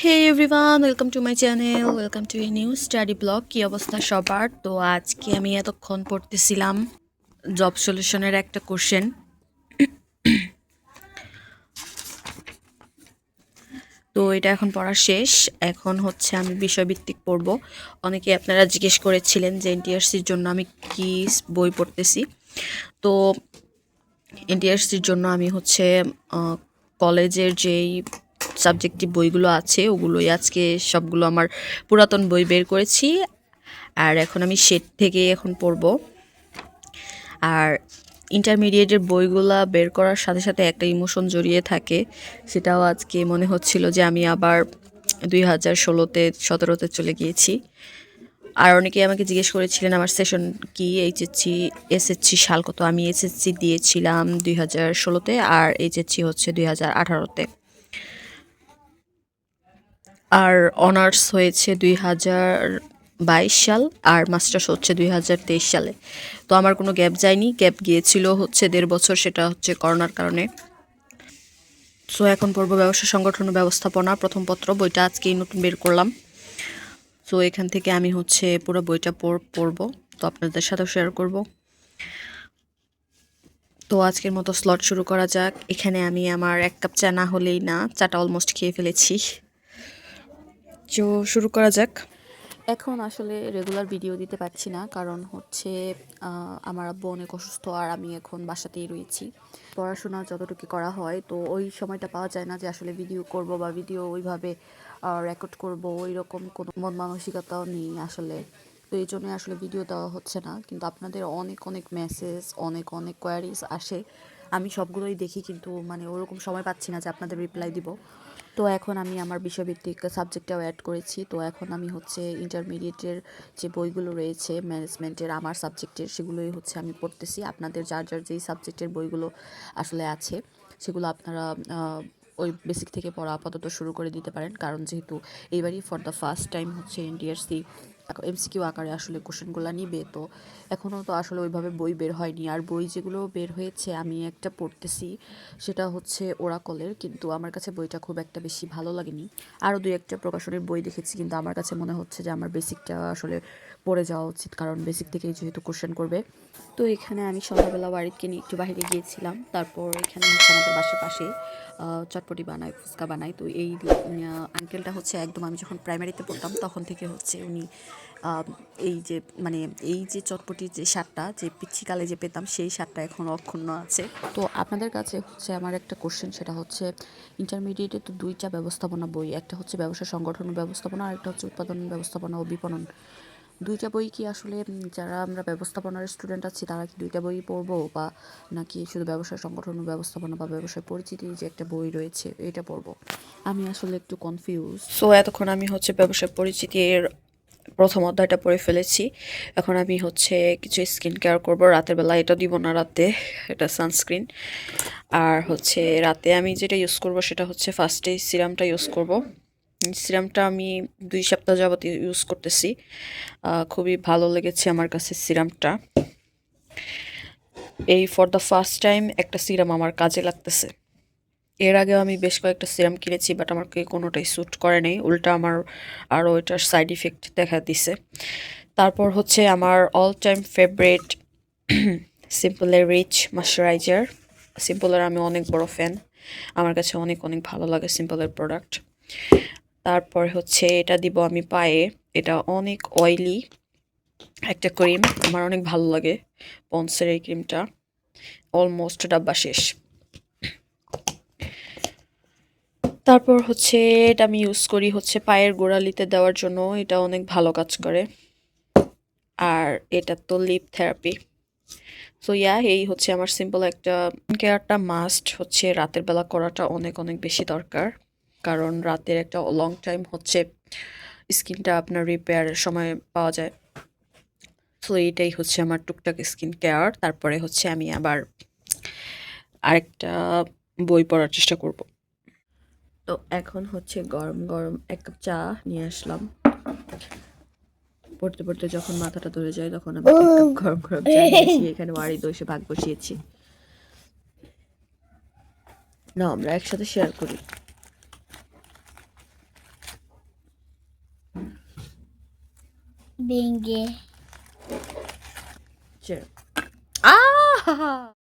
Hey everyone welcome to my channel welcome to a new study blog কী অবস্থা সবার? তো আজকে আমি এতক্ষণ পড়তেছিলাম জব সলিউশনের একটা কোশ্চেন তো এটা এখন পড়া শেষ। এখন হচ্ছে আমি বিষয়ভিত্তিক পড়ব। অনেকে আপনারা জিজ্ঞেস করেছিলেন যে এনটিআরসির জন্য আমি কি বই পড়তেছি। তো এনটিআরসির জন্য আমি হচ্ছে কলেজের যেই সাবজেক্টিভ বইগুলো আছে, ওগুলোই আজকে সবগুলো আমার পুরাতন বই বের করেছি। আর এখন আমি সেট থেকে এখন পড়ব। আর ইন্টারমিডিয়েটের বইগুলা বের করার সাথে সাথে একটা ইমোশন জড়িয়ে থাকে। সেটাও আজকে মনে হচ্ছিল যে আমি আবার দুই হাজার ষোলোতে, সতেরোতে চলে গিয়েছি। আর অনেকে আমাকে জিজ্ঞেস করেছিলেন, আমার সেশন কি? এইচএসসি এসএসসি সাল কত? আমি এসএসসি দিয়েছিলাম দুই হাজার ষোলোতে, আর এইচএসসি হচ্ছে দুই হাজার আঠারোতে। আর অনার্স হয়েছে দুই হাজার বাইশ সাল আর মাস্টার্স হচ্ছে দুই হাজার তেইশ সালে। তো আমার কোনো গ্যাপ যায়নি, গ্যাপ গিয়েছিল হচ্ছে দেড় বছর, সেটা হচ্ছে করোনার কারণে। সো এখন পড়ব ব্যবসা সংগঠন ব্যবস্থাপনা প্রথম পত্র, বইটা আজকেই নতুন বের করলাম। সো এখান থেকে আমি হচ্ছে পুরো বইটা পড়- পড়ব, তো আপনাদের সাথেও শেয়ার করব। তো আজকের মতো স্লট শুরু করা যাক। এখানে আমি আমার এক কাপ চা না হলেই না, চাটা অলমোস্ট খেয়ে ফেলেছি। তো শুরু করা যাক। এখন আসলে রেগুলার ভিডিও দিতে পারছি না, কারণ হচ্ছে আমার আব্বু অনেক অসুস্থ আর আমি এখন বাসাতেই রয়েছি। পড়াশোনা যতটুকু করা হয়, তো ওই সময়টা পাওয়া যায় না যে আসলে ভিডিও করব বা ভিডিও ওইভাবে রেকর্ড করব ওই রকম কোনো মন মানসিকতাও নেই আসলে। তো এই জন্য আসলে ভিডিও দেওয়া হচ্ছে না, কিন্তু আপনাদের অনেক অনেক মেসেজ অনেক অনেক কোয়ারিজ আসে। আমি সবগুলোই দেখি কিন্তু মানে ওরকম সময় পাচ্ছি না যে আপনাদের রিপ্লাই দিব। তো এখন আমি আমার বিষয়ভিত্তিক সাবজেক্টটাও অ্যাড করেছি। তো এখন আমি হচ্ছে ইন্টারমিডিয়েটের যে বইগুলো রয়েছে ম্যানেজমেন্টের আমার সাবজেক্টের সেগুলোই হচ্ছে আমি পড়তেছি। আপনাদের যার যার যেই সাবজেক্টের বইগুলো আসলে আছে, সেগুলো আপনারা ওই বেসিক থেকে পড়া আপাতত শুরু করে দিতে পারেন। কারণ যেহেতু এইবারই ফর দ্য ফার্স্ট টাইম হচ্ছে এনডিআরসি এমসিকিউ আকারে আসলে কোশ্চেনগুলো নিবে, তো এখনও তো আসলে ওইভাবে বই বের হয়নি। আর বই যেগুলো বের হয়েছে, আমি একটা পড়তেছি, সেটা হচ্ছে ওরাকলের কিন্তু আমার কাছে বইটা খুব একটা বেশি ভালো লাগেনি। আরও দুই একটা প্রকাশনের বই দেখেছি, কিন্তু আমার কাছে মনে হচ্ছে যে আমার বেসিকটা আসলে পড়ে যাওয়া উচিত, কারণ বেসিক থেকেই যেহেতু কোশ্চেন করবে। তো এখানে আমি সন্ধ্যাবেলা বাড়িতে নিয়ে একটু বাইরে গিয়েছিলাম, তারপর এখানে হচ্ছে আমাদের বাসার পাশে চটপটি বানায়, ফুচকা বানায়, তো এই আঙ্কেলটা হচ্ছে একদম আমি যখন প্রাইমারিতে পড়তাম, তখন থেকে হচ্ছে উনি এই যে মানে এই যে চটপটির যে সারটা যে পিচ্ছিকালে যে পেতাম সেই সারটা এখন অক্ষুণ্ণ আছে। তো আপনাদের কাছে হচ্ছে আমার একটা কোশ্চেন সেটা হচ্ছে ইন্টারমিডিয়েটে তো দুইটা ব্যবস্থাপনা বই একটা হচ্ছে ব্যবসা সংগঠন ব্যবস্থাপনা আর একটা হচ্ছে উৎপাদন ব্যবস্থাপনা ও বিপণন। দুইটা বই কি আসলে যারা আমরা ব্যবস্থাপনার স্টুডেন্ট আছি তারা কি দুইটা বই পড়ব? বা নাকি শুধু ব্যবসা সংগঠন ব্যবস্থাপনা বা ব্যবসায় পরিচিতি যে একটা বই রয়েছে এটা পড়ব? আমি আসলে একটু কনফিউজ সো এতক্ষণ আমি হচ্ছে ব্যবসায় পরিচিতির প্রথম অধ্যায়টা পড়ে ফেলেছি। এখন আমি হচ্ছে কিছু স্কিন কেয়ার করব। রাতের বেলা এটা দিব না রাতে, এটা সানস্ক্রিন আর হচ্ছে রাতে আমি যেটা ইউজ করব সেটা হচ্ছে ফার্স্টে সিরামটা ইউজ করব। সিরামটা আমি দুই সপ্তাহ যাবত ইউজ করতেছি। খুবই ভালো লেগেছে আমার কাছে সিরামটা এই ফর দ্য ফার্স্ট টাইম একটা সিরাম আমার কাজে লাগতেছে। এর আগেও আমি বেশ কয়েকটা সিরাম কিনেছি বাট আমাকে কোনোটাই স্যুট করে নেই। উল্টা আমার আরও এটার সাইড ইফেক্ট দেখা দিছে। তারপর হচ্ছে আমার অল টাইম ফেভারিট সিম্পলের রিচ ময়শ্চারাইজার সিম্পলের আমি অনেক বড় ফ্যান আমার কাছে অনেক অনেক ভালো লাগে সিম্পলের প্রোডাক্ট তারপর হচ্ছে এটা দিব আমি পায়ে। এটা অনেক অয়েলি একটা ক্রিম আমার অনেক ভালো লাগে পন্সের এই ক্রিমটা অলমোস্ট ডাব্বা শেষ। তারপর হচ্ছে এটা আমি ইউজ করি হচ্ছে পায়ের গোড়ালিতে দেওয়ার জন্য, এটা অনেক ভালো কাজ করে। আর এটা তো লিপ থেরাপি সো ইয়া এই হচ্ছে আমার সিম্পল একটা কেয়ারটা মাস্ট হচ্ছে রাতের বেলা করাটা অনেক অনেক বেশি দরকার। কারণ রাতের একটা লং টাইম হচ্ছে স্কিনটা আপনার রিপেয়ারের সময় পাওয়া যায়। সো এইটাই হচ্ছে আমার টুকটাক স্কিন কেয়ার তারপরে হচ্ছে আমি আবার আরেকটা বই পড়ার চেষ্টা করব। তো এখন হচ্ছে গরম গরম এক কাপ চা নিয়ে আসলাম। পড়তে পড়তে যখন মাথাটা ধরে যায় তখন আমি গরম গরম চা নিয়েছি এখানে বাড়ি দোষে ভাগ বসিয়েছি। না আমরা একসাথে শেয়ার করি। ভেঙ্গে আহ!